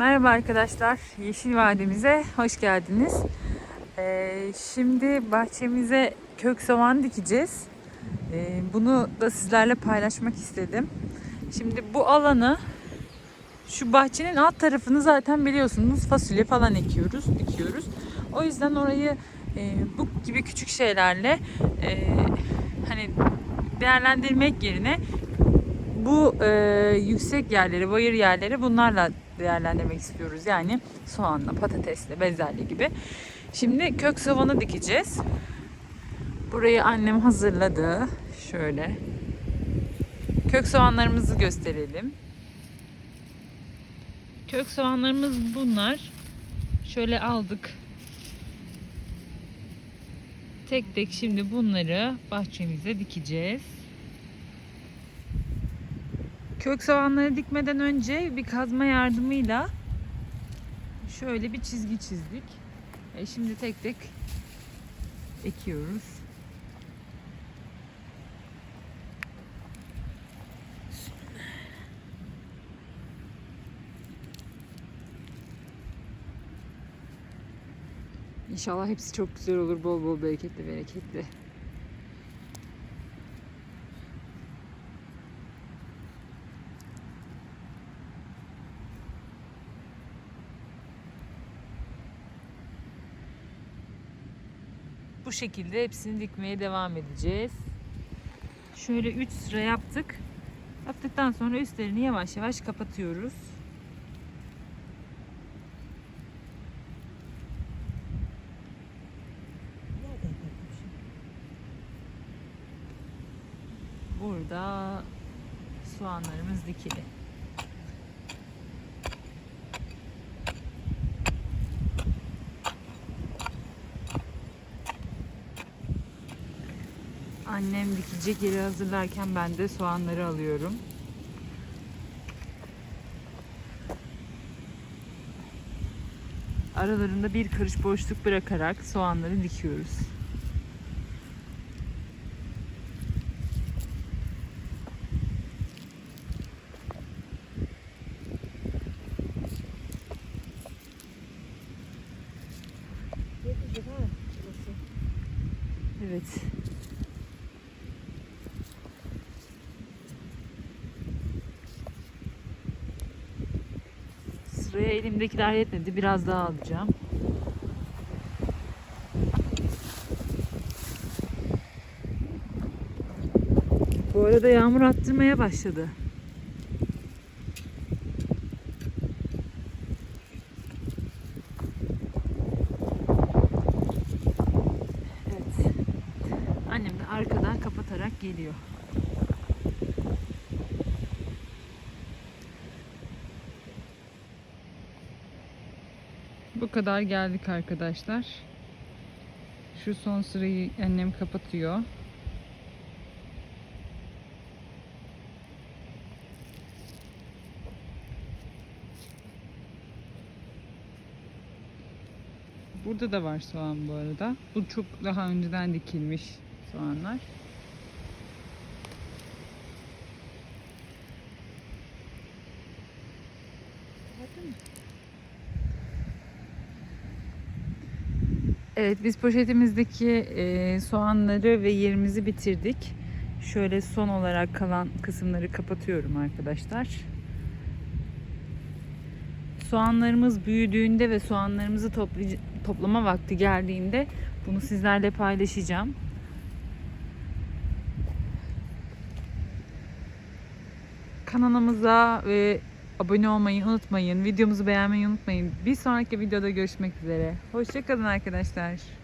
Merhaba arkadaşlar, Yeşil Vadimize hoş geldiniz. Ee, şimdi bahçemize kök soğan dikeceğiz. Ee, bunu da sizlerle paylaşmak istedim. Şimdi bu alanı, şu bahçenin alt tarafını zaten biliyorsunuz fasulye falan ekiyoruz, dikiyoruz. O yüzden orayı e, bu gibi küçük şeylerle e, hani değerlendirmek yerine bu e, yüksek yerleri, bayır yerleri bunlarla değerlendirmek istiyoruz. Yani soğanla, patatesle, bezelye gibi. Şimdi kök soğanı dikeceğiz. Burayı annem hazırladı. Şöyle. Kök soğanlarımızı gösterelim. Kök soğanlarımız bunlar. Şöyle aldık. Tek tek şimdi bunları bahçemize dikeceğiz. Kök soğanları dikmeden önce bir kazma yardımıyla şöyle bir çizgi çizdik. E şimdi tek tek ekiyoruz. İnşallah hepsi çok güzel olur. Bol bol bereketli bereketli. Bu şekilde hepsini dikmeye devam edeceğiz. Şöyle 3 sıra yaptık. Yaptıktan sonra üstlerini yavaş yavaş kapatıyoruz. Burada soğanlarımız dikili. Annem dikecek yeri hazırlarken ben de soğanları alıyorum. Aralarında bir karış boşluk bırakarak soğanları dikiyoruz. Evet. Sıraya elimdekiler yetmedi. Biraz daha alacağım. Bu arada yağmur attırmaya başladı. Evet. Annem de arkadan kapatarak geliyor. Bu kadar geldik arkadaşlar. Şu son sırayı annem kapatıyor. Burada da var soğan bu arada. Bu çok daha önceden dikilmiş soğanlar. Evet biz poşetimizdeki e, soğanları ve yerimizi bitirdik. Şöyle son olarak kalan kısımları kapatıyorum arkadaşlar. Soğanlarımız büyüdüğünde ve soğanlarımızı toplama vakti geldiğinde bunu sizlerle paylaşacağım. Kanalımıza ve abone olmayı unutmayın. Videomuzu beğenmeyi unutmayın. Bir sonraki videoda görüşmek üzere. Hoşçakalın arkadaşlar.